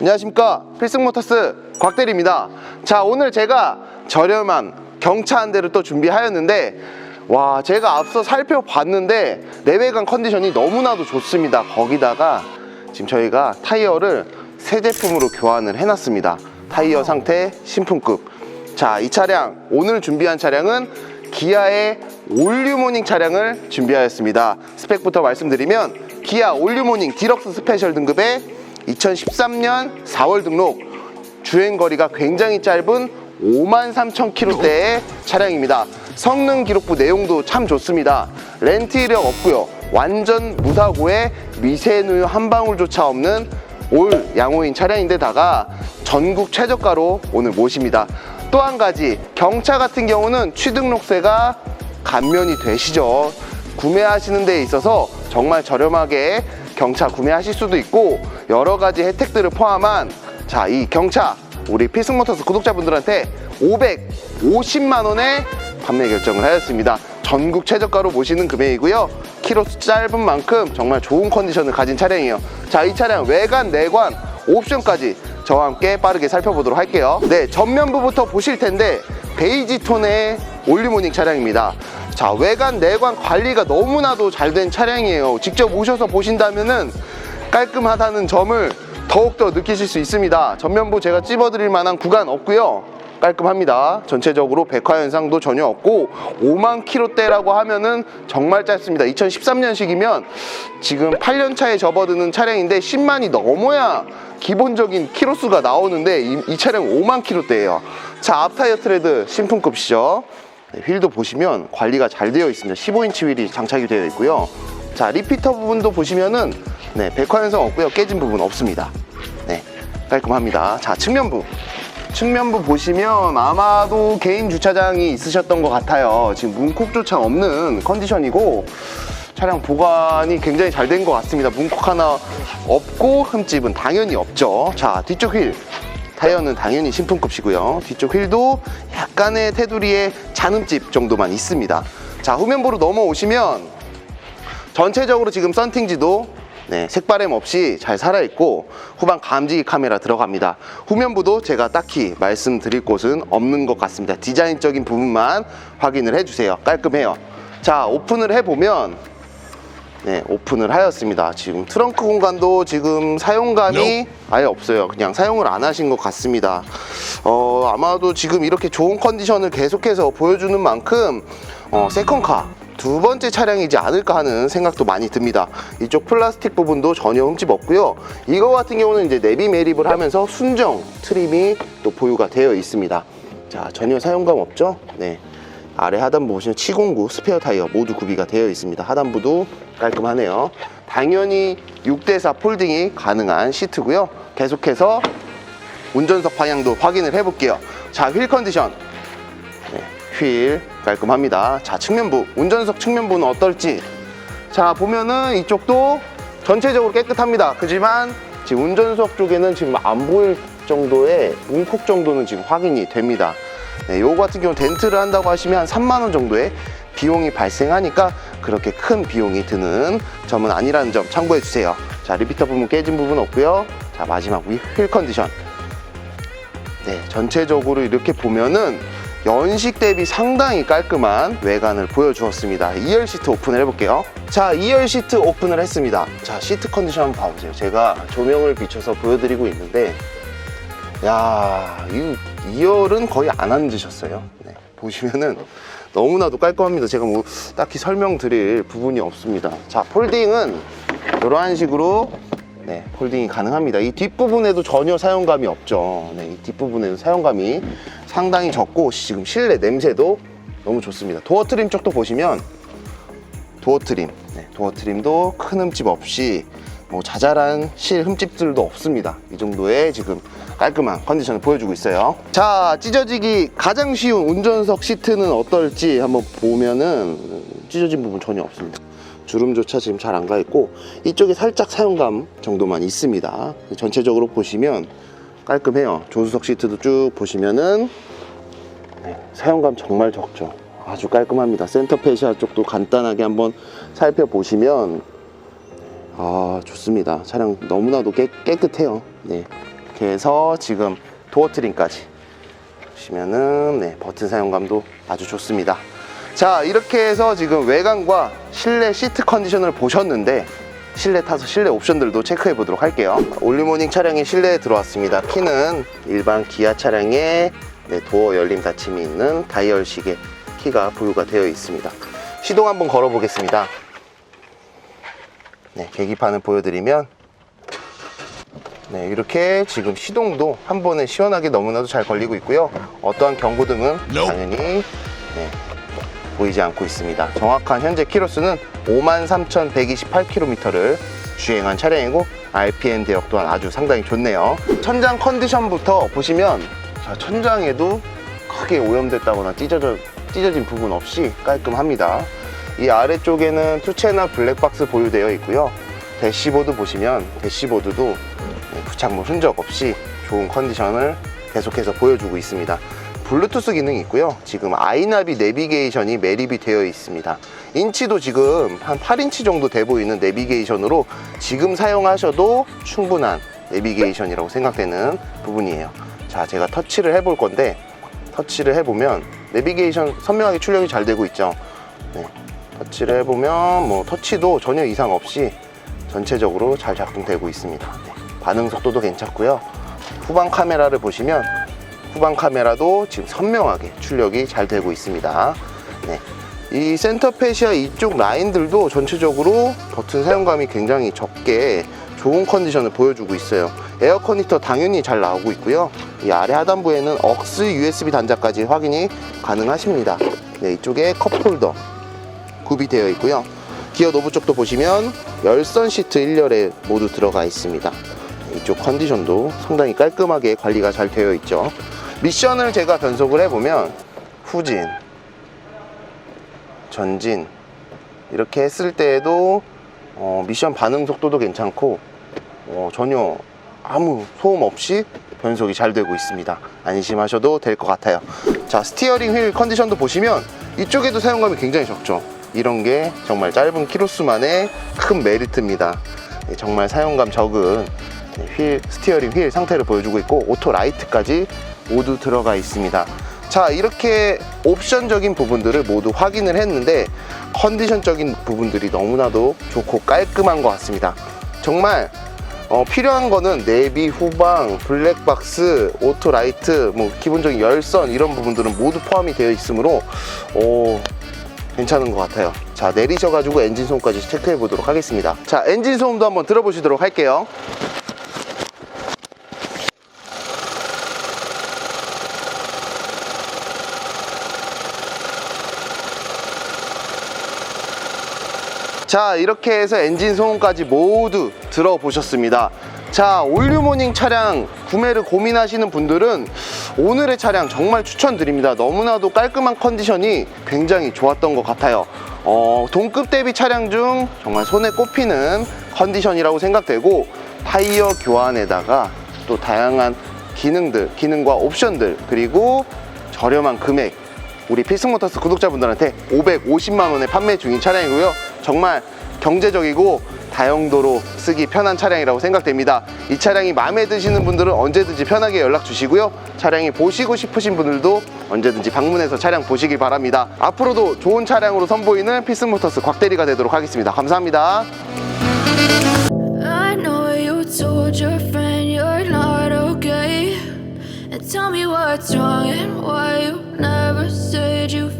안녕하십니까. 필승모터스 곽대리입니다. 자 오늘 제가 저렴한 경차 한 대를 또 준비하였는데 와 제가 앞서 살펴봤는데 내외관 컨디션이 너무나도 좋습니다. 거기다가 지금 저희가 타이어를 새 제품으로 교환을 해놨습니다. 타이어 상태 신품급. 자 이 차량 오늘 준비한 차량은 기아의 올류모닝 차량을 준비하였습니다. 스펙부터 말씀드리면 기아 올류모닝 디럭스 스페셜 등급의 2013년 4월 등록 주행거리가 굉장히 짧은 5만 3천 킬로대의 차량입니다. 성능 기록부 내용도 참 좋습니다. 렌트 이력 없고요. 완전 무사고에 미세누유 한 방울조차 없는 올 양호인 차량인데다가 전국 최저가로 오늘 모십니다. 또 한 가지 경차 같은 경우는 취등록세가 감면이 되시죠. 구매하시는 데 있어서 정말 저렴하게 경차 구매하실 수도 있고 여러 가지 혜택들을 포함한 자 이 경차 우리 필승모터스 구독자분들한테 550만 원에 판매 결정을 하였습니다. 전국 최저가로 모시는 금액이고요. 키로수 짧은 만큼 정말 좋은 컨디션을 가진 차량이에요. 자, 이 차량 외관, 내관, 옵션까지 저와 함께 빠르게 살펴보도록 할게요. 네, 전면부부터 보실 텐데 베이지 톤의 올리모닝 차량입니다. 자, 외관, 내관 관리가 너무나도 잘 된 차량이에요. 직접 오셔서 보신다면은 깔끔하다는 점을 더욱더 느끼실 수 있습니다. 전면부 제가 찝어드릴 만한 구간 없고요. 깔끔합니다. 전체적으로 백화 현상도 전혀 없고 5만 킬로대라고 하면은 정말 짧습니다. 2013년식이면 지금 8년 차에 접어드는 차량인데 10만이 넘어야 기본적인 키로수가 나오는데 이, 이 차량 5만 킬로대예요. 자, 앞타이어 트레드 신품급이죠. 네, 휠도 보시면 관리가 잘 되어 있습니다. 15인치 휠이 장착이 되어 있고요. 자, 리피터 부분도 보시면은 네, 백화 현상 없고요. 깨진 부분 없습니다. 네, 깔끔합니다. 자, 측면부. 측면부 보시면 아마도 개인 주차장이 있으셨던 것 같아요. 지금 문콕조차 없는 컨디션이고 차량 보관이 굉장히 잘 된 것 같습니다. 문콕 하나 없고 흠집은 당연히 없죠. 자, 뒤쪽 휠. 타이어는 당연히 신품급이고요. 뒤쪽 휠도 약간의 테두리에 잔흠집 정도만 있습니다. 자, 후면부로 넘어오시면 전체적으로 지금 썬팅지도 네, 색바램 없이 잘 살아있고 후방 감지기 카메라 들어갑니다. 후면부도 제가 딱히 말씀드릴 곳은 없는 것 같습니다. 디자인적인 부분만 확인을 해주세요. 깔끔해요. 자, 오픈을 해보면 네, 오픈을 하였습니다. 지금 트렁크 공간도 지금 사용감이 아예 없어요. 그냥 사용을 안 하신 것 같습니다. 어, 아마도 지금 이렇게 좋은 컨디션을 계속해서 보여주는 만큼 어, 세컨카 두 번째 차량이지 않을까 하는 생각도 많이 듭니다. 이쪽 플라스틱 부분도 전혀 흠집 없고요. 이거 같은 경우는 이제 내비 매립을 하면서 순정 트림이 또 보유가 되어 있습니다. 자, 전혀 사용감 없죠? 네. 아래 하단부 보시면 709 스페어 타이어 모두 구비가 되어 있습니다. 하단부도 깔끔하네요. 당연히 6대4 폴딩이 가능한 시트고요. 계속해서 운전석 방향도 확인을 해볼게요. 자, 휠 컨디션. 네, 휠 깔끔합니다. 자, 측면부. 운전석 측면부는 어떨지. 자, 보면은 이쪽도 전체적으로 깨끗합니다. 그지만 지금 운전석 쪽에는 지금 안 보일 정도의 문콕 정도는 지금 확인이 됩니다. 네, 요거 같은 경우 덴트를 한다고 하시면 한 3만 원 정도의 비용이 발생하니까 그렇게 큰 비용이 드는 점은 아니라는 점 참고해 주세요. 자, 리피터 부분 깨진 부분 없고요. 자, 마지막 위휠 컨디션. 네, 전체적으로 이렇게 보면은 연식 대비 상당히 깔끔한 외관을 보여주었습니다. 2열 시트 오픈을 해볼게요. 자, 2열 시트 오픈을 했습니다. 자, 시트 컨디션 한번 봐보세요. 제가 조명을 비춰서 보여드리고 있는데, 야, 이 2열은 거의 안 앉으셨어요. 네, 보시면은 너무나도 깔끔합니다. 제가 뭐 딱히 설명드릴 부분이 없습니다. 자, 폴딩은 이러한 식으로 네, 폴딩이 가능합니다. 이 뒷부분에도 전혀 사용감이 없죠. 네, 이 뒷부분에도 사용감이 상당히 적고 지금 실내 냄새도 너무 좋습니다. 도어 트림 쪽도 보시면 도어 트림, 네, 도어 트림도 큰 흠집 없이 뭐 자잘한 실 흠집들도 없습니다. 이 정도의 지금 깔끔한 컨디션을 보여주고 있어요. 자, 찢어지기 가장 쉬운 운전석 시트는 어떨지 한번 보면은 찢어진 부분 전혀 없습니다. 주름조차 지금 잘 안 가 있고 이쪽에 살짝 사용감 정도만 있습니다. 전체적으로 보시면 깔끔해요. 조수석 시트도 쭉 보시면은 네, 사용감 정말 적죠. 아주 깔끔합니다. 센터 페시아 쪽도 간단하게 한번 살펴보시면 아 좋습니다. 차량 너무나도 깨, 깨끗해요. 네. 이렇게 해서 지금 도어 트림까지 보시면은 네, 버튼 사용감도 아주 좋습니다. 자 이렇게 해서 지금 외관과 실내 시트 컨디션을 보셨는데 실내 타서 실내 옵션들도 체크해 보도록 할게요. 올리모닝 차량의 실내에 들어왔습니다. 키는 일반 기아 차량의 네, 도어 열림 닫힘이 있는 다이얼식의 키가 부여가 되어 있습니다. 시동 한번 걸어 보겠습니다. 네, 계기판을 보여드리면 네, 이렇게 지금 시동도 한 번에 시원하게 너무나도 잘 걸리고 있고요. 어떠한 경고등은 당연히 네, 보이지 않고 있습니다. 정확한 현재 키로수는 53,128km를 주행한 차량이고 RPM 대역 또한 아주 상당히 좋네요. 천장 컨디션부터 보시면 자, 천장에도 크게 오염됐다거나 찢어져, 찢어진 부분 없이 깔끔합니다. 이 아래쪽에는 투체나 블랙박스 보유되어 있고요. 대시보드 보시면 대시보드도 네, 부착물 흔적 없이 좋은 컨디션을 계속해서 보여주고 있습니다. 블루투스 기능이 있고요. 지금 아이나비 내비게이션이 매립이 되어 있습니다. 인치도 지금 한 8인치 정도 돼 보이는 내비게이션으로 지금 사용하셔도 충분한 내비게이션이라고 생각되는 부분이에요. 자, 제가 터치를 해볼 건데 터치를 해보면 내비게이션 선명하게 출력이 잘 되고 있죠. 네, 터치를 해보면 뭐 터치도 전혀 이상 없이 전체적으로 잘 작동되고 있습니다. 네, 반응 속도도 괜찮고요. 후방 카메라를 보시면 후방 카메라도 지금 선명하게 출력이 잘 되고 있습니다. 네. 이 센터 페시아 이쪽 라인들도 전체적으로 버튼 사용감이 굉장히 적게 좋은 컨디션을 보여주고 있어요. 에어 커넥터 당연히 잘 나오고 있고요. 이 아래 하단부에는 억스 USB 단자까지 확인이 가능하십니다. 네, 이쪽에 컵홀더 구비되어 있고요. 기어 노브 쪽도 보시면 열선 시트 1열에 모두 들어가 있습니다. 이쪽 컨디션도 상당히 깔끔하게 관리가 잘 되어 있죠. 미션을 제가 변속을 해보면 후진, 전진 이렇게 했을 때에도 어, 미션 반응 속도도 괜찮고 어, 전혀 아무 소음 없이 변속이 잘 되고 있습니다. 안심하셔도 될 것 같아요. 자, 스티어링 휠 컨디션도 보시면 이쪽에도 사용감이 굉장히 적죠. 이런 게 정말 짧은 키로수만의 큰 메리트입니다. 네, 정말 사용감 적은 네, 휠, 스티어링 휠 상태를 보여주고 있고 오토 라이트까지 모두 들어가 있습니다. 자 이렇게 옵션적인 부분들을 모두 확인을 했는데 컨디션적인 부분들이 너무나도 좋고 깔끔한 것 같습니다. 정말 어, 필요한 거는 내비, 후방, 블랙박스, 오토라이트, 뭐 기본적인 열선 이런 부분들은 모두 포함이 되어 있으므로 오, 괜찮은 것 같아요. 자 내리셔가지고 엔진 소음까지 체크해 보도록 하겠습니다. 자 엔진 소음도 한번 들어보시도록 할게요. 자 이렇게 해서 엔진 소음까지 모두 들어보셨습니다 자 올류모닝 차량 구매를 고민하시는 분들은 오늘의 차량 정말 추천드립니다 너무나도 깔끔한 컨디션이 굉장히 좋았던 것 같아요 어, 동급 대비 차량 중 정말 손에 꼽히는 컨디션이라고 생각되고 타이어 교환에다가 또 다양한 기능들 기능과 옵션들 그리고 저렴한 금액 우리 필승모터스 구독자분들한테 550만 원에 판매 중인 차량이고요. 정말 경제적이고 다용도로 쓰기 편한 차량이라고 생각됩니다. 이 차량이 마음에 드시는 분들은 언제든지 편하게 연락 주시고요. 차량이 보시고 싶으신 분들도 언제든지 방문해서 차량 보시길 바랍니다. 앞으로도 좋은 차량으로 선보이는 필승모터스 곽대리가 되도록 하겠습니다. 감사합니다. Tell me what's wrong and why you never said you.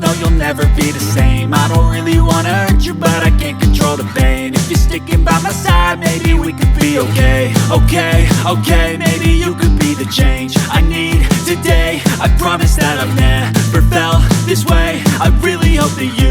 no, you'll never be the same. I don't really wanna hurt you, but I can't control the pain. If you're sticking by my side, maybe we could be okay. Okay, okay, maybe you could be the change I need today. I promise that I've never felt this way. I really hope that you